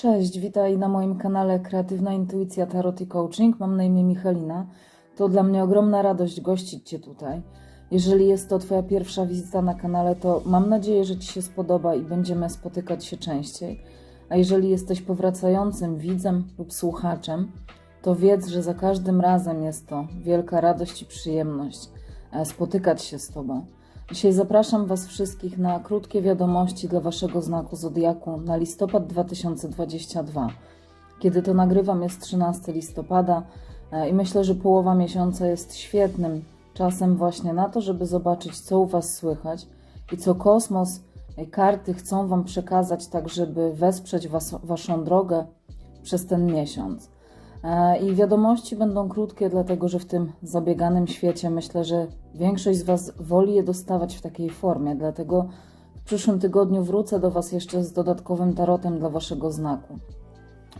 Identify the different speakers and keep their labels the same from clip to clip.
Speaker 1: Cześć, witaj na moim kanale Kreatywna Intuicja Tarot i Coaching. Mam na imię Michalina. To dla mnie ogromna radość gościć Cię tutaj. Jeżeli jest to Twoja pierwsza wizyta na kanale, to mam nadzieję, że Ci się spodoba i będziemy spotykać się częściej. A jeżeli jesteś powracającym widzem lub słuchaczem, to wiedz, że za każdym razem jest to wielka radość i przyjemność e, spotykać się z Tobą. Dzisiaj zapraszam Was wszystkich na krótkie wiadomości dla Waszego znaku Zodiaku na listopad 2022. Kiedy to nagrywam jest 13 listopada e, i myślę, że połowa miesiąca jest świetnym czasem właśnie na to, żeby zobaczyć, co u Was słychać i co kosmos, karty chcą Wam przekazać, tak żeby wesprzeć was, Waszą drogę przez ten miesiąc. E, I wiadomości będą krótkie, dlatego że w tym zabieganym świecie myślę, że większość z Was woli je dostawać w takiej formie. Dlatego w przyszłym tygodniu wrócę do Was jeszcze z dodatkowym tarotem dla Waszego znaku,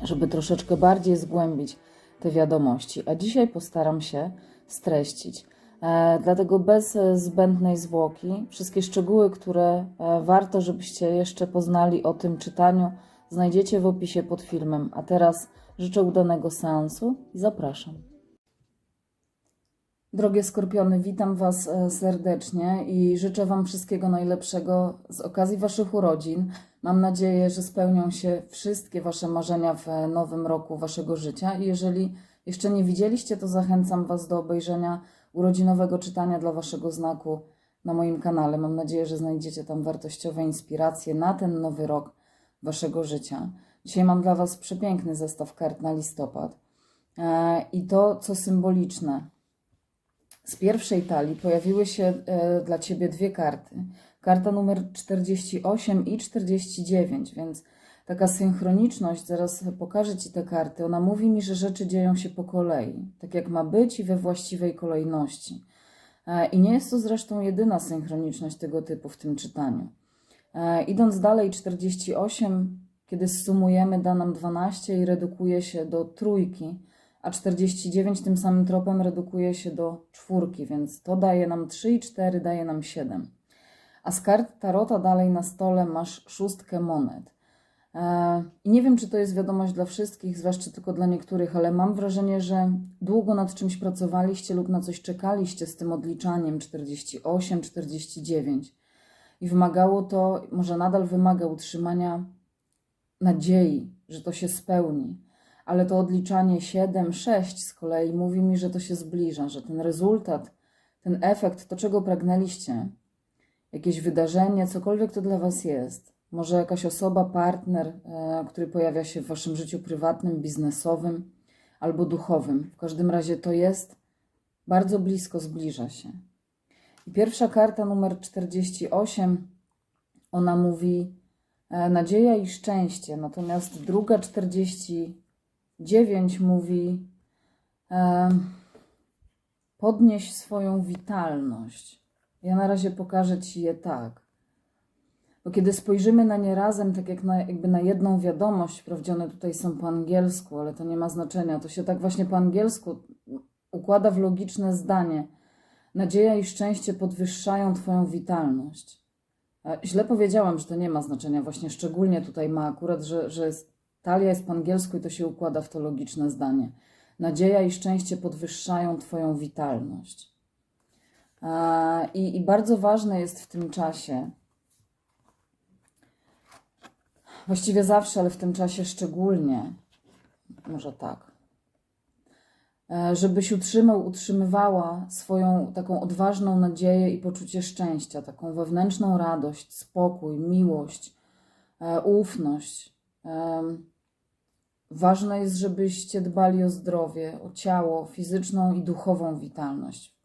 Speaker 1: żeby troszeczkę bardziej zgłębić te wiadomości. A dzisiaj postaram się streścić. E, dlatego bez e, zbędnej zwłoki, wszystkie szczegóły, które warto, żebyście jeszcze poznali o tym czytaniu, znajdziecie w opisie pod filmem. A teraz życzę udanego seansu i zapraszam. Drogie skorpiony, witam Was e, serdecznie i życzę Wam wszystkiego najlepszego z okazji Waszych urodzin. Mam nadzieję, że spełnią się wszystkie Wasze marzenia w nowym roku Waszego życia. I jeżeli jeszcze nie widzieliście, to zachęcam Was do obejrzenia urodzinowego czytania dla Waszego znaku na moim kanale. Mam nadzieję, że znajdziecie tam wartościowe inspiracje na ten nowy rok Waszego życia. Dzisiaj mam dla Was przepiękny zestaw kart na listopad. E, I to, co symboliczne, z pierwszej talii pojawiły się e, dla Ciebie dwie karty. Karta numer 48 i 49, więc taka synchroniczność, zaraz pokażę Ci te karty, ona mówi mi, że rzeczy dzieją się po kolei, tak jak ma być i we właściwej kolejności. E, I nie jest to zresztą jedyna synchroniczność tego typu w tym czytaniu. E, idąc dalej, 48, kiedy zsumujemy, da nam 12 i redukuje się do trójki a 49 tym samym tropem redukuje się do czwórki, więc to daje nam 3 i 4 daje nam 7. A z kart Tarota dalej na stole masz szóstkę monet. E, I nie wiem, czy to jest wiadomość dla wszystkich, zwłaszcza tylko dla niektórych, ale mam wrażenie, że długo nad czymś pracowaliście lub na coś czekaliście z tym odliczaniem 48, 49. I wymagało to, może nadal wymaga utrzymania nadziei, że to się spełni ale to odliczanie 7, 6 z kolei mówi mi, że to się zbliża, że ten rezultat, ten efekt, to czego pragnęliście, jakieś wydarzenie, cokolwiek to dla Was jest, może jakaś osoba, partner, e, który pojawia się w Waszym życiu prywatnym, biznesowym albo duchowym. W każdym razie to jest bardzo blisko, zbliża się. Pierwsza karta, numer 48, ona mówi e, nadzieja i szczęście, natomiast druga 40 9 mówi: e, podnieś swoją witalność. Ja na razie pokażę Ci je tak. Bo kiedy spojrzymy na nie razem, tak jak na, jakby na jedną wiadomość, wprawdzie one tutaj są po angielsku, ale to nie ma znaczenia, to się tak właśnie po angielsku układa w logiczne zdanie. Nadzieja i szczęście podwyższają Twoją witalność. Źle powiedziałam, że to nie ma znaczenia, właśnie szczególnie tutaj ma akurat, że, że jest Talia jest po angielsku i to się układa w to logiczne zdanie. Nadzieja i szczęście podwyższają Twoją witalność. I, I bardzo ważne jest w tym czasie, właściwie zawsze, ale w tym czasie szczególnie, może tak, żebyś utrzymał, utrzymywała swoją taką odważną nadzieję i poczucie szczęścia, taką wewnętrzną radość, spokój, miłość, e, ufność Ważne jest, żebyście dbali o zdrowie, o ciało, fizyczną i duchową witalność.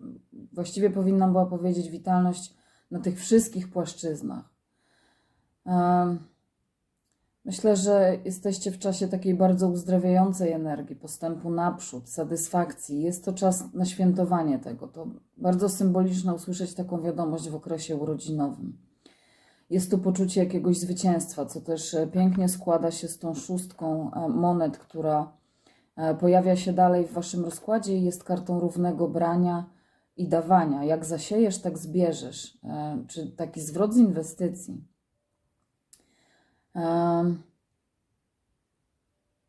Speaker 1: Właściwie powinnam była powiedzieć witalność na tych wszystkich płaszczyznach. Myślę, że jesteście w czasie takiej bardzo uzdrawiającej energii, postępu naprzód, satysfakcji. Jest to czas na świętowanie tego. To bardzo symboliczne usłyszeć taką wiadomość w okresie urodzinowym. Jest tu poczucie jakiegoś zwycięstwa, co też e, pięknie składa się z tą szóstką e, monet, która e, pojawia się dalej w waszym rozkładzie i jest kartą równego brania i dawania. Jak zasiejesz, tak zbierzesz. Czy taki zwrot z inwestycji.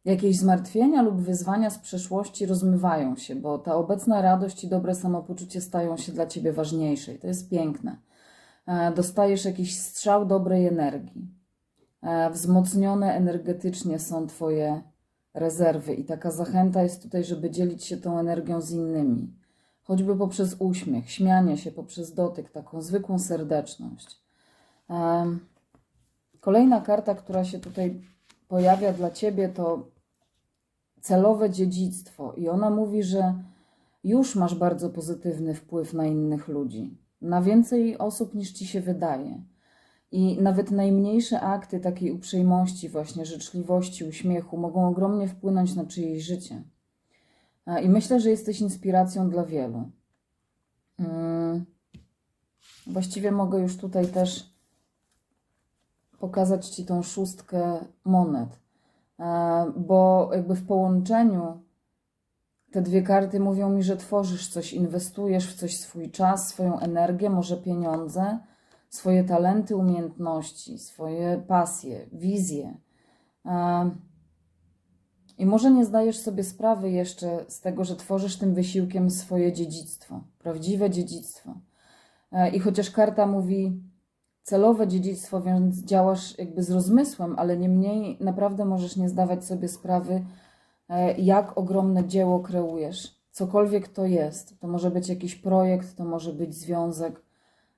Speaker 1: Jakieś zmartwienia lub wyzwania z przeszłości rozmywają się, bo ta obecna radość i dobre samopoczucie stają się dla ciebie ważniejsze i to jest piękne. E, Dostajesz jakiś strzał dobrej energii. E, Wzmocnione energetycznie są twoje rezerwy i taka zachęta jest tutaj, żeby dzielić się tą energią z innymi. Choćby poprzez uśmiech, śmianie się, poprzez dotyk, taką zwykłą serdeczność. Kolejna karta, która się tutaj pojawia dla ciebie, to celowe dziedzictwo. I ona mówi, że już masz bardzo pozytywny wpływ na innych ludzi, na więcej osób niż ci się wydaje. I nawet najmniejsze akty takiej uprzejmości, właśnie życzliwości, uśmiechu mogą ogromnie wpłynąć na czyjeś życie. I myślę, że jesteś inspiracją dla wielu. Mm. Właściwie mogę już tutaj też pokazać Ci tą szóstkę monet, E, bo jakby w połączeniu te dwie karty mówią mi, że tworzysz coś, inwestujesz w coś swój czas, swoją energię, może pieniądze, swoje talenty, umiejętności, swoje pasje, wizje. E, I może nie zdajesz sobie sprawy jeszcze z tego, że tworzysz tym wysiłkiem swoje dziedzictwo, prawdziwe dziedzictwo. E, I chociaż karta mówi celowe dziedzictwo, więc działasz jakby z rozmysłem, ale niemniej naprawdę możesz nie zdawać sobie sprawy, e, jak ogromne dzieło kreujesz. Cokolwiek to jest. To może być jakiś projekt, to może być związek,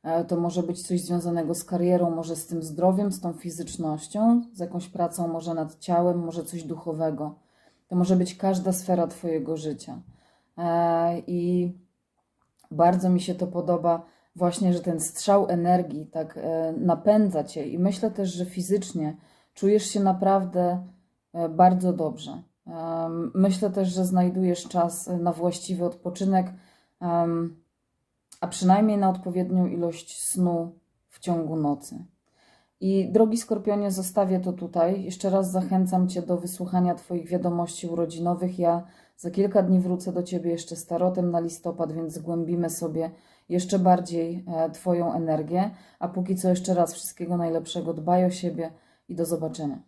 Speaker 1: e, to może być coś związanego z karierą, może z tym zdrowiem, z tą fizycznością, z jakąś pracą, może nad ciałem, może coś duchowego. To może być każda sfera Twojego życia. E, I bardzo mi się to podoba, właśnie, że ten strzał energii tak e, napędza cię, i myślę też, że fizycznie czujesz się naprawdę e, bardzo dobrze. Myślę też, że znajdujesz czas na właściwy odpoczynek, a przynajmniej na odpowiednią ilość snu w ciągu nocy. I drogi Skorpionie, zostawię to tutaj. Jeszcze raz zachęcam Cię do wysłuchania Twoich wiadomości urodzinowych. Ja za kilka dni wrócę do Ciebie jeszcze z tarotem na listopad, więc zgłębimy sobie jeszcze bardziej e, Twoją energię. A póki co jeszcze raz wszystkiego najlepszego. Dbaj o siebie i do zobaczenia.